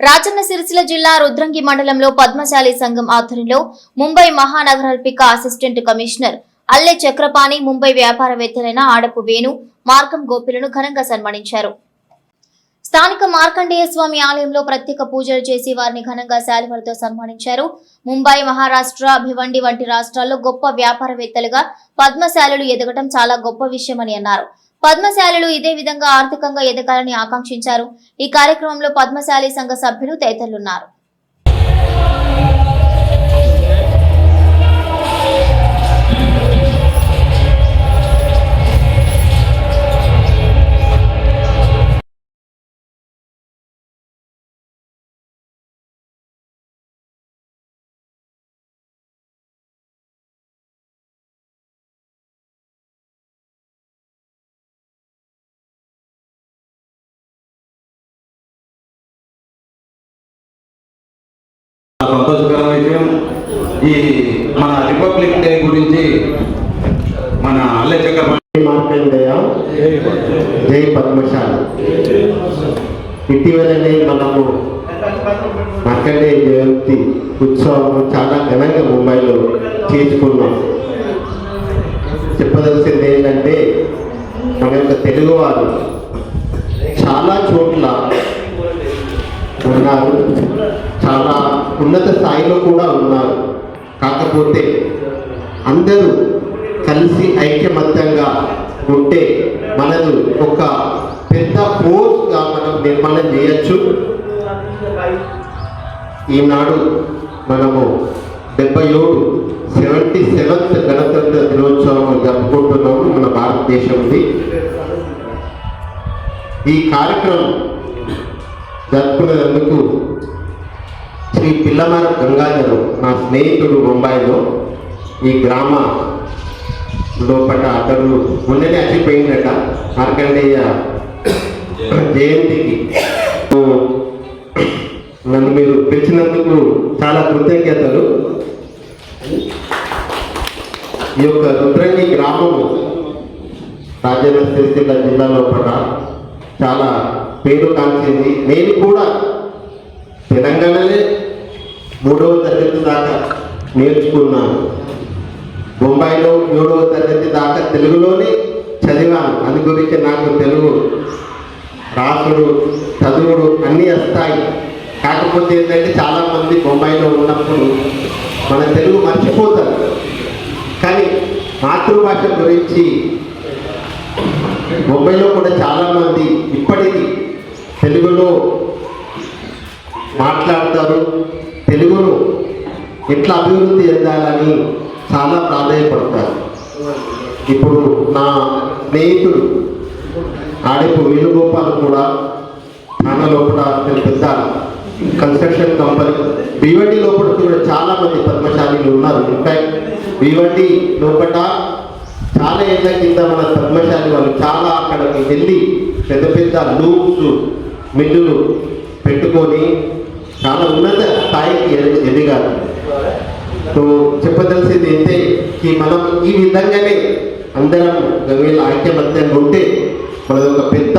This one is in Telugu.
రాజన్న సిరిసిల్ల జిల్లా రుద్రంగి మండలంలో పద్మశాలి సంఘం ఆధ్వర్యంలో ముంబై మహానగరాల్పిక అసిస్టెంట్ కమిషనర్ అల్లె చక్రపాణి ముంబై వ్యాపారవేత్తలైన ఆడపు వేణు మార్గం గోపిలను ఘనంగా సన్మానించారు. స్థానిక మార్కండేయ స్వామి ఆలయంలో ప్రత్యేక పూజలు చేసి వారిని ఘనంగా శాలువలతో సన్మానించారు. ముంబై మహారాష్ట్ర భివండి వంటి రాష్ట్రాల్లో గొప్ప వ్యాపారవేత్తలుగా పద్మశాలులు ఎదగటం చాలా గొప్ప విషయమని అన్నారు. పద్మశాలులు ఇదే విధంగా ఆర్థికంగా ఎదగాలని ఆకాంక్షించారు. ఈ కార్యక్రమంలో పద్మశాలి సంఘ సభ్యులు తదితరులున్నారు. ఈ మన రిపబ్లిక్ డే గురించి మన అల్లె మార్కండేయ జై పద్మశాలి. ఇటీవలనే మనము మార్కండే జయంతి ఉత్సవం చాలా ఘనంగా ముంబైలో చేసుకున్నాం. చెప్పదలసింది ఏంటంటే మన యొక్క తెలుగువారు చాలా చోట్ల ఉన్నారు. చాలా ఉన్నత స్థాయిలో కూడా ఉన్నారు. కాకపోతే అందరూ కలిసి ఐక్యమత్యంగా ఉంటే మనది ఒక పెద్ద ఫోర్స్గా మనం నిర్మాణం చేయొచ్చు. ఈనాడు మనము డెబ్బై ఏడు సెవెంటీ సెవెంత్ గణతంత్ర దినోత్సవం జరుపుకుంటున్నాము మన భారతదేశంది ఈ కార్యక్రమం జరుపుకునేందుకు శ్రీ పిల్లమర గంగాధరు నా స్నేహితుడు ముంబైలో ఈ గ్రామ లోపల అతడు మొన్ననే అచ్చిపోయిందట మార్కండేయ జయంతికి. నన్ను మీరు పిలిచినందుకు చాలా కృతజ్ఞతలు. ఈ యొక్క రుద్రంగి గ్రామము రాజన్న సిరిసిల్ల జిల్లా లోపల చాలా పేరు కాల్చింది నేను కూడా తెలంగాణలే మూడవ తరగతి దాకా నేర్చుకున్నాను. బొంబాయిలో ఏడవ తరగతి దాకా తెలుగులోనే చదివాను. అందు గురించి నాకు తెలుగు రాసుడు చదువుడు అన్నీ వస్తాయి. కాకపోతే ఏంటంటే చాలామంది బొంబాయిలో ఉన్నప్పుడు మన తెలుగు మర్చిపోతారు. కానీ మాతృభాష గురించి బొంబాయిలో కూడా చాలామంది ఇప్పటికీ తెలుగులో మాట్లాడతారు. తెలుగును ఎట్లా అభివృద్ధి చెందాలని చాలా ప్రాధాన్యపడతారు ఇప్పుడు నా స్నేహితుడు ఆడపు వేణుగోపాల్ కూడా తన లోపల పెద్ద కన్స్ట్రక్షన్ కంపెనీ భీవండి లోపల కూడా చాలా మంది పద్మశాలీలు ఉన్నారు. ఇన్ఫాక్ట్ భీవండి లోపల చాలా ఏళ్ళ కింద మన పద్మశాలి వాళ్ళు చాలా అక్కడికి వెళ్ళి పెద్ద పెద్ద లూప్స్ మిల్లులు పెట్టుకొని చాలా ఉన్నత స్థాయికి ఎదిగారు సో చెప్పదలసింది ఏంటంటే ఈ మనం ఈ విధంగానే అందరం వీళ్ళ ఐక్యమత్యంగా ఉంటే మనది ఒక పెద్ద